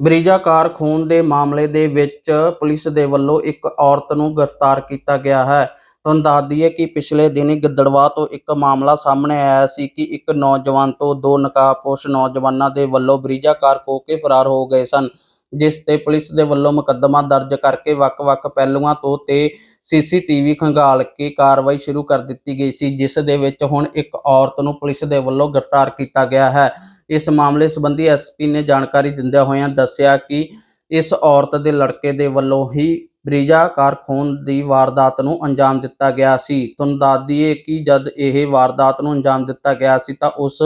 ਬਰੀਜਾ ਕਾਰ ਖੂਨ ਦੇ ਮਾਮਲੇ ਦੇ ਵਿੱਚ ਪੁਲਿਸ ਦੇ ਵੱਲੋਂ ਇੱਕ ਔਰਤ ਨੂੰ ਗ੍ਰਿਫਤਾਰ ਕੀਤਾ ਗਿਆ ਹੈ। ਤੁਹਾਨੂੰ ਦੱਸ ਦਈਏ ਕਿ ਪਿਛਲੇ ਦਿਨੀ ਗਿੱਦੜਵਾ ਤੋਂ ਇੱਕ ਮਾਮਲਾ ਸਾਹਮਣੇ ਆਇਆ ਸੀ ਕਿ ਇੱਕ ਨੌਜਵਾਨ ਤੋਂ ਦੋ ਨਕਾਬਪੋਸ਼ ਨੌਜਵਾਨਾਂ ਦੇ ਵੱਲੋਂ ਬਰੀਜਾ ਕਾਰ ਖੋਹ ਕੇ ਫਰਾਰ ਹੋ ਗਏ ਸਨ, ਜਿਸ ਤੇ ਪੁਲਿਸ ਦੇ ਵੱਲੋਂ ਮੁਕੱਦਮਾ ਦਰਜ ਕਰਕੇ ਵੱਖ-ਵੱਖ ਪਹਿਲੂਆਂ ਤੋਂ ਤੇ ਸੀਸੀਟੀਵੀ ਖੰਗਾਲ ਕੇ ਕਾਰਵਾਈ ਸ਼ੁਰੂ ਕਰ ਦਿੱਤੀ ਗਈ ਸੀ, ਜਿਸ ਦੇ ਵਿੱਚ ਹੁਣ ਇੱਕ ਔਰਤ ਨੂੰ ਪੁਲਿਸ ਦੇ ਵੱਲੋਂ ਗ੍ਰਿਫਤਾਰ ਕੀਤਾ ਗਿਆ ਹੈ। ਇਸ ਮਾਮਲੇ ਸੰਬੰਧੀ ਐਸਪੀ ਨੇ ਜਾਣਕਾਰੀ ਦਿੰਦਿਆਂ ਹੋਇਆਂ ਦੱਸਿਆ ਕਿ ਇਸ ਔਰਤ ਦੇ ਲੜਕੇ ਦੇ ਵੱਲੋਂ ਹੀ ਬਰੀਜਾ ਕਾਰਖੂਨ ਦੀ ਵਾਰਦਾਤ ਨੂੰ ਅੰਜਾਮ ਦਿੱਤਾ ਗਿਆ ਸੀ। ਤੁਹਾਨੂੰ ਦੱਸ ਦਈਏ ਕਿ ਜਦ ਇਹ ਵਾਰਦਾਤ ਨੂੰ ਅੰਜਾਮ ਦਿੱਤਾ ਗਿਆ ਸੀ ਤਾਂ ਉਸ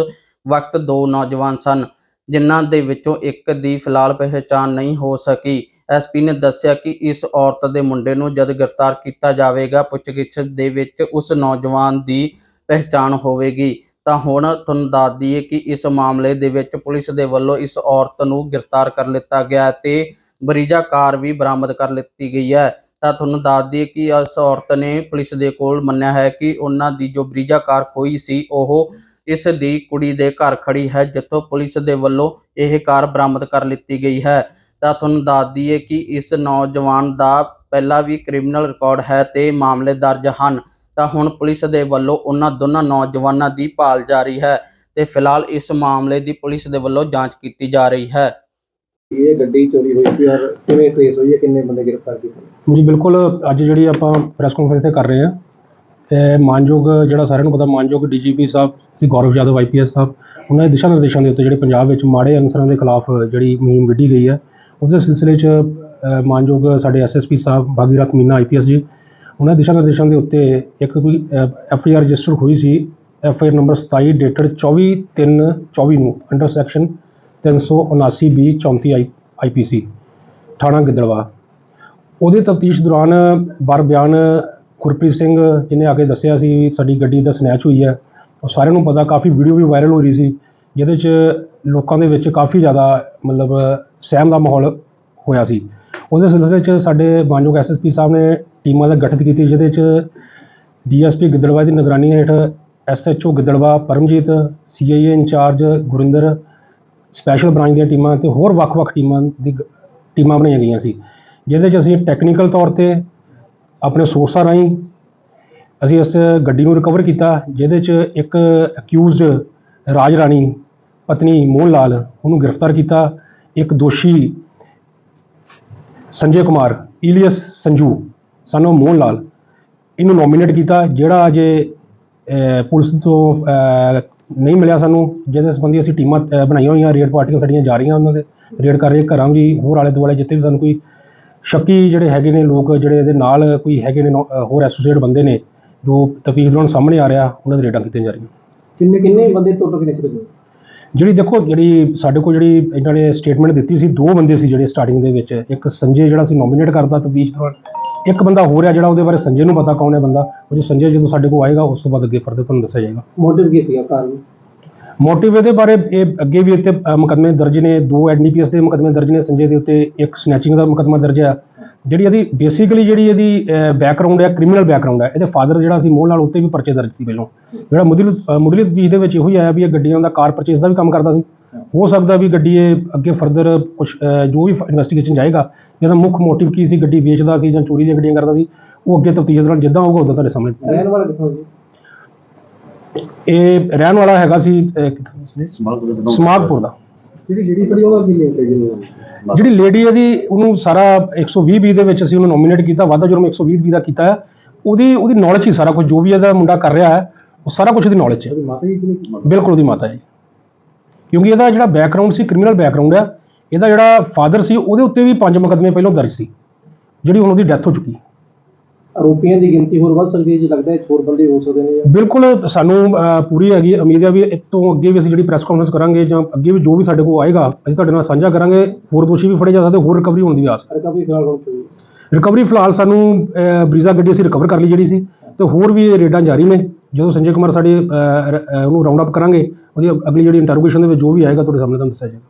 ਵਕਤ ਦੋ ਨੌਜਵਾਨ ਸਨ, ਜਿਨ੍ਹਾਂ ਦੇ ਵਿੱਚੋਂ ਇੱਕ ਦੀ ਫਿਲਹਾਲ ਪਹਿਚਾਣ ਨਹੀਂ ਹੋ ਸਕੀ। ਐਸਪੀ ਨੇ ਦੱਸਿਆ ਕਿ ਇਸ ਔਰਤ ਦੇ ਮੁੰਡੇ ਨੂੰ ਜਦ ਗ੍ਰਿਫਤਾਰ ਕੀਤਾ ਜਾਵੇਗਾ, ਪੁੱਛਗਿੱਛ ਦੇ ਵਿੱਚ ਉਸ ਨੌਜਵਾਨ ਦੀ ਪਹਿਚਾਣ ਹੋਵੇਗੀ। ਤਾਂ ਹੁਣ ਤੁਹਾਨੂੰ ਦੱਸ ਦਈਏ ਕਿ ਇਸ ਮਾਮਲੇ ਦੇ ਵਿੱਚ ਪੁਲਿਸ ਦੇ ਵੱਲੋਂ ਇਸ ਔਰਤ ਨੂੰ ਗ੍ਰਿਫਤਾਰ ਕਰ ਲਿੱਤਾ ਗਿਆ ਹੈ ਤੇ ਬਰੀਜਾ ਕਾਰ ਵੀ ਬਰਾਮਦ ਕਰ ਲਿੱਤੀ ਗਈ ਹੈ। ਤਾਂ ਤੁਹਾਨੂੰ ਦੱਸ ਦਈਏ ਕਿ ਇਸ ਔਰਤ ਨੇ ਪੁਲਿਸ ਦੇ ਕੋਲ ਮੰਨਿਆ ਹੈ ਕਿ ਉਹਨਾਂ ਦੀ ਜੋ ਬਰੀਜਾ ਕਾਰ ਖੋਈ ਸੀ, ਉਹ ਇਸ ਦੀ ਕੁੜੀ ਦੇ ਘਰ ਖੜੀ ਹੈ, ਜਿੱਥੋਂ ਪੁਲਿਸ ਦੇ ਵੱਲੋਂ ਇਹ ਕਾਰ ਬਰਾਮਦ ਕਰ ਲਿੱਤੀ ਗਈ ਹੈ। ਤਾਂ ਤੁਹਾਨੂੰ ਦੱਸ ਦਈਏ ਕਿ ਇਸ ਨੌਜਵਾਨ ਦਾ ਪਹਿਲਾਂ ਵੀ ਕ੍ਰਿਮੀਨਲ ਰਿਕਾਰਡ ਹੈ ਤੇ ਮਾਮਲੇ ਦਰਜ ਹਨ। ਤਾਂ ਹੁਣ ਪੁਲਿਸ ਦੇ ਵੱਲੋਂ ਉਹਨਾਂ ਦੋਨਾਂ ਨੌਜਵਾਨਾਂ ਦੀ ਭਾਲ ਜਾਰੀ ਹੈ ਤੇ ਫਿਲਹਾਲ ਇਸ ਮਾਮਲੇ ਦੀ ਪੁਲਿਸ ਦੇ ਵੱਲੋਂ ਜਾਂਚ ਕੀਤੀ ਜਾ ਰਹੀ ਹੈ। ਇਹ ਗੱਡੀ ਚੋਰੀ ਹੋਈ ਸੀ ਔਰ ਕਿਵੇਂ ਟ੍ਰੇਸ ਹੋਈ ਹੈ? ਕਿੰਨੇ ਬੰਦੇ ਗ੍ਰਿਫਤਾਰ ਕੀਤੇ ਜੀ ਬਿਲਕੁਲ ਅੱਜ ਜਿਹੜੀ ਆਪਾਂ ਪ੍ਰੈਸ ਕਾਨਫਰੰਸ ਤੇ ਕਰ ਰਹੇ ਹਾਂ ਇਹ ਮਾਨਯੋਗ ਜਿਹੜਾ ਸਾਰਿਆਂ ਨੂੰ ਪਤਾ ਮਾਨਯੋਗ ਡੀਜੀਪੀ ਸਾਹਿਬ ਸ੍ਰੀ ਗੌਰਵ ਯਾਦਵ ਆਈਪੀਐਸ ਸਾਹਿਬ ਉਹਨਾਂ ਦੇ ਦਿਸ਼ਾ ਨਿਰਦੇਸ਼ਾਂ ਦੇ ਉੱਤੇ ਜਿਹੜੇ ਪੰਜਾਬ ਵਿੱਚ ਮਾੜੇ ਅਨਸਰਾਂ ਦੇ ਖਿਲਾਫ ਜਿਹੜੀ ਮੁਹਿੰਮ ਵਿੱਢੀ ਗਈ ਹੈ ਉਹਦੇ ਸਿਲਸਿਲੇ 'ਚ ਮਾਨਯੋਗ ਸਾਡੇ ਐਸਐਸਪੀ ਸਾਹਿਬ ਭਾਗੀਰਥ ਮੀਨਾ ਆਈਪੀਐਸ ਜੀ ਉਹਨਾਂ ਦਿਸ਼ਾ ਨਿਰਦੇਸ਼ਾਂ ਦੇ ਉੱਤੇ ਇੱਕ ਕੋਈ ਐਫ ਆਈ ਆਰ ਰਜਿਸਟਰ ਹੋਈ ਸੀ F I R number 27 dated 24/3/24 ਨੂੰ ਅੰਡਰ ਸੈਕਸ਼ਨ 379 ਬੀ 34 ਸੀ ਥਾਣਾ ਗਿੱਦੜਵਾ। ਉਹਦੇ ਤਫਤੀਸ਼ ਦੌਰਾਨ ਬਰ ਬਿਆਨ ਗੁਰਪ੍ਰੀਤ ਸਿੰਘ ਜਿਹਨੇ ਆ ਕੇ ਦੱਸਿਆ ਸੀ ਵੀ ਸਾਡੀ ਗੱਡੀ ਦਾ ਸਨੈਚ ਹੋਈ ਹੈ, ਉਹ ਸਾਰਿਆਂ ਨੂੰ ਪਤਾ, ਕਾਫੀ ਵੀਡੀਓ ਵੀ ਵਾਇਰਲ ਹੋ ਰਹੀ ਸੀ, ਜਿਹਦੇ 'ਚ ਲੋਕਾਂ ਦੇ ਵਿੱਚ ਕਾਫੀ ਜ਼ਿਆਦਾ ਮਤਲਬ ਸਹਿਮ ਦਾ ਮਾਹੌਲ ਹੋਇਆ ਸੀ। ਉਹਦੇ ਸਿਲਸਿਲੇ 'ਚ ਸਾਡੇ ਮਾਨਯੋਗ ਐਸਐਸਪੀ ਸਾਹਿਬ ਨੇ ਟੀਮਾਂ ਦਾ ਗਠਿਤ ਕੀਤੀ, ਜਿਹਦੇ 'ਚ ਡੀਐਸਪੀ ਗਿੱਦੜਵਾ ਦੀ ਨਿਗਰਾਨੀ ਹੇਠ SHO Gidderbaha, Paramjit, CIA incharge Gurinder, special branch ਦੀਆਂ ਟੀਮਾਂ ਤੇ ਹੋਰ ਵੱਖ-ਵੱਖ ਟੀਮਾਂ ਦੀ ਗ- ਟੀਮਾਂ ਬਣਾਈਆਂ ਗਈਆਂ ਸੀ। ਜਿਹਦੇ 'ਚ ਅਸੀਂ ਟੈਕਨੀਕਲ ਤੌਰ ਤੇ ਆਪਣੇ ਸੋਰਸਾਂ ਰਾਹੀਂ ਅਸੀਂ ਇਸ ਗੱਡੀ ਨੂੰ ਰਿਕਵਰ ਕੀਤਾ, ਜਿਹਦੇ 'ਚ ਇੱਕ ਅਕਿਊਜ਼ਡ ਰਾਜ ਰਾਣੀ ਪਤਨੀ ਮੋਹਨ ਲਾਲ, ਉਹਨੂੰ ਗ੍ਰਿਫਤਾਰ ਕੀਤਾ। ਇੱਕ ਦੋਸ਼ੀ ਸੰਜੇ ਕੁਮਾਰ, ਈਲੀਅਸ ਸੰਜੂ। ਸਾਨੂੰ ਮੋਹਨ ਲਾਲ ਇਹਨੂੰ ਨੋਮੀਨੇਟ ਕੀਤਾ ਜਿਹੜਾ ਅਜੇ ਪੁਲਿਸ ਤੋਂ ਨਹੀਂ ਮਿਲਿਆ ਸਾਨੂੰ ਜਿਹਦੇ ਸੰਬੰਧੀ ਅਸੀਂ ਟੀਮਾਂ ਬਣਾਈਆਂ ਹੋਈਆਂ ਰੇਡ ਪਾਰਟੀਆਂ ਸਾਡੀਆਂ ਜਾ ਰਹੀਆਂ ਉਹਨਾਂ ਦੇ ਰੇਡ ਕਰ ਰਹੇ ਘਰਾਂ ਵੀ ਹੋਰ ਆਲੇ ਦੁਆਲੇ ਜਿੱਥੇ ਵੀ ਸਾਨੂੰ ਕੋਈ ਸ਼ੱਕੀ ਜਿਹੜੇ ਹੈਗੇ ਨੇ ਲੋਕ ਜਿਹੜੇ ਇਹਦੇ ਨਾਲ ਕੋਈ ਹੈਗੇ ਨੇ ਹੋਰ ਐਸੋਸੀਏਟ ਬੰਦੇ ਨੇ ਜੋ ਤਫਤੀਸ਼ ਦੌਰਾਨ ਸਾਹਮਣੇ ਆ ਰਿਹਾ ਉਹਨਾਂ ਦੇ ਰੇਡਾਂ ਕੀਤੀਆਂ ਜਾ ਰਹੀਆਂ। ਕਿੰਨੇ ਕਿੰਨੇ ਬੰਦੇ ਟੋਟਲ ਕਿੰਨੇ ਸੀ ਜਿਹੜੀ ਦੇਖੋ ਜਿਹੜੀ ਸਾਡੇ ਕੋਲ ਜਿਹੜੀ ਇਹਨਾਂ ਨੇ ਸਟੇਟਮੈਂਟ ਦਿੱਤੀ ਸੀ ਦੋ ਬੰਦੇ ਸੀ ਜਿਹੜੇ ਸਟਾਰਟਿੰਗ ਦੇ ਵਿੱਚ ਇੱਕ ਸੰਜੇ ਜਿਹੜਾ ਸੀ ਨੋਮੀਨੇਟ ਕਰਦਾ ਤਫਤੀਸ਼ ਦੌਰਾਨ। ਇੱਕ ਬੰਦਾ ਹੋ ਰਿਹਾ ਜਿਹੜਾ ਉਹਦੇ ਬਾਰੇ ਸੰਜੇ ਨੂੰ ਪਤਾ ਕੌਣ ਹੈ ਬੰਦਾ ਉਹ ਜੋ ਸੰਜੇ ਜਦੋਂ ਸਾਡੇ ਕੋਲ ਆਏਗਾ ਉਸ ਤੋਂ ਬਾਅਦ ਅੱਗੇ ਫਰਦਰ ਤੁਹਾਨੂੰ ਦੱਸਿਆ ਜਾਏਗਾ। ਮੋਟਿਵ ਕੀ ਸੀਗਾ ਕਾਰਨ? ਮੋਟਿਵ ਇਹਦੇ ਬਾਰੇ ਇਹ ਅੱਗੇ ਵੀ ਇੱਥੇ ਮੁਕੱਦਮੇ ਦਰਜ ਨੇ ਦੋ ਐਨਡੀਪੀਐਸ ਦੇ ਮੁਕੱਦਮੇ ਦਰਜ ਨੇ ਸੰਜੇ ਦੇ ਉੱਤੇ ਇੱਕ ਸਨੈਚਿੰਗ ਦਾ ਮੁਕੱਦਮਾ ਦਰਜ ਹੈ ਜਿਹੜੀ ਇਹਦੀ ਬੇਸਿਕਲੀ ਜਿਹੜੀ ਇਹਦੀ ਬੈਕਗ੍ਰਾਉਂਡ ਹੈ ਕ੍ਰਿਮੀਨਲ ਬੈਕਗ੍ਰਾਉਂਡ ਹੈ ਇਹਦੇ ਫਾਦਰ ਜਿਹੜਾ ਸੀ ਮੋਹਨ ਲਾਲ ਉੱਤੇ ਵੀ ਪਰਚੇ ਦਰਜ ਸੀ ਪਹਿਲਾਂ। ਜਿਹੜਾ ਮੁੱਢਲੀ ਤਫਤੀਸ਼ ਦੇ ਵਿੱਚ ਇਹੋ ਹੀ ਆਇਆ ਵੀ ਇਹ ਗੱਡੀਆਂ ਦਾ ਕਾਰ ਪਰਚੇਸ ਦਾ ਵੀ ਕੰਮ ਕਰਦਾ ਸੀ। ਹੋ ਸਕਦਾ ਵੀ ਗੱਡੀ ਇਹ ਅੱਗੇ ਫਰਦਰ ਕੁਝ ਜੋ ਵੀ ਇਨਵੈਸਟੀਗੇਸ਼ਨ ਜਾਏਗਾ ਇਹਦਾ ਮੁੱਖ ਮੋਟਿਵ ਕੀ ਸੀ ਗੱਡੀ ਵੇਚਦਾ ਸੀ ਜਾਂ ਚੋਰੀ ਦੀਆਂ ਗੱਡੀਆਂ ਕਰਦਾ ਸੀ ਉਹ ਅੱਗੇ ਤਫਤੀਸ਼ ਦੌਰਾਨ ਜਿੱਦਾਂ ਹੋਊਗਾ ਉਦੋਂ ਤੁਹਾਡੇ ਸਾਹਮਣੇ ਰਹਿਣ ਵਾਲਾ ਕਿੱਥੋਂ ਸੀ? ਇਹ ਰਹਿਣ ਵਾਲਾ ਹੈਗਾ ਸੀ ਅ, ਕਿੱਥੋਂ? ਸੀ? ਸਮਾਗਪੁਰ ਦਾ। ਜਿਹੜੀ ਜਿਹੜੀ ਫੜੀ ਉਹਦਾ ਕੀ ਲਿੰਕ ਹੈ ਜੀ? ਜਿਹੜੀ ਲੇਡੀ ਇਹਦੀ ਉਹਨੂੰ ਸਾਰਾ 120 ਬੀ ਦੇ ਵਿੱਚ ਅਸੀਂ ਉਹਨੂੰ ਨੋਮੀਨੇਟ ਕੀਤਾ ਵਾਧਾ ਜੁਰਮ 120 ਬੀ ਦਾ ਕੀਤਾ ਹੈ। ਉਹਦੀ ਉਹਦੀ ਨੌਲੇਜ ਹੀ ਸਾਰਾ ਕੁਝ ਜੋ ਵੀ ਇਹਦਾ ਮੁੰਡਾ ਕਰ ਰਿਹਾ ਹੈ ਉਹ ਸਾਰਾ ਕੁਝ ਇਹਦੀ ਨੌਲੇਜ ਹੈ। ਉਹਦੀ ਮਾਤਾ ਜੀ ਕਿਹਨੇ ਬਿਲਕੁਲ ਉਹਦੀ ਮਾਤਾ ਜੀ। ਕਿਉਂਕਿ ਇਹਦਾ ਜਿਹੜਾ ਬੈਕਗ੍ਰਾਉਂਡ ਸੀ ਕ੍ਰਿਮੀਨਲ ਬੈਕਗ੍ਰਾਉਂਡ ਹੈ ਇਹਦਾ ਜਿਹੜਾ ਫਾਦਰ ਸੀ ਉਹਦੇ ਉੱਤੇ ਵੀ ਪੰਜ ਮੁਕੱਦਮੇ ਪਹਿਲਾਂ ਦਰਜ ਸੀ ਜਿਹੜੀ ਹੁਣ ਉਹਦੀ ਡੈਥ ਹੋ ਚੁੱਕੀ ਆਰੋਪੀਆਂ ਦੀ ਗਿਣਤੀ ਹੋਰ ਵੱਧ ਸਕਦੀ ਹੈ ਜੀ ਲੱਗਦਾ ਹੈ ਹੋਰ ਬੰਦੇ ਹੋ ਸਕਦੇ ਨੇ ਜਾਂ। ਬਿਲਕੁਲ ਸਾਨੂੰ ਅਹ, ਪੂਰੀ ਹੈਗੀ ਉਮੀਦ ਹੈ ਵੀ ਇਸ ਤੋਂ ਅੱਗੇ ਵੀ ਅਸੀਂ ਜਿਹੜੀ ਪ੍ਰੈਸ ਕਾਨਫਰੰਸ ਕਰਾਂਗੇ ਜਾਂ ਅੱਗੇ ਵੀ ਜੋ ਵੀ ਸਾਡੇ ਕੋਲ ਆਏਗਾ ਅਸੀਂ ਤੁਹਾਡੇ ਨਾਲ ਸਾਂਝਾ ਕਰਾਂਗੇ ਹੋਰ ਦੋਸ਼ੀ ਵੀ ਫੜੇ ਜਾ ਸਕਦੇ ਹੋਰ ਰਿਕਵਰੀ ਹੋਣ ਦੀ ਆਸ ਹੈ। ਰਿਕਵਰੀ ਫਿਲਹਾਲ ਹੁਣ ਕੋਈ ਰਿਕਵਰੀ ਫਿਲਹਾਲ ਸਾਨੂੰ ਅਹ, ਬਰੀਜ਼ਾ ਗੱਡੀ ਅਸੀਂ ਰਿਕਵਰ ਕਰ ਲਈ ਜਿਹੜੀ ਸੀ ਤੇ ਹੋਰ ਵੀ ਰੇਡਾਂ ਜਾਰੀ ਨੇ ਜਦੋਂ ਸੰਜੇ ਕੁਮਾਰ ਸਾਡੇ ਅਹ, ਰ- ਅਹ, ਉਹਨੂੰ ਰਾਉਂਡ ਅਪ ਕਰਾਂਗੇ ਉਹਦੀ ਅਗਲੀ ਜਿਹੜੀ ਇੰਟਰੋਗੇਸ਼ਨ ਦੇ ਵਿੱਚ ਜੋ ਵੀ ਆਏਗਾ ਤੁਹਾਡੇ ਸਾਹਮਣੇ ਤੁਹਾਨੂੰ ਦੱਸਿਆ ਜਾਏਗਾ।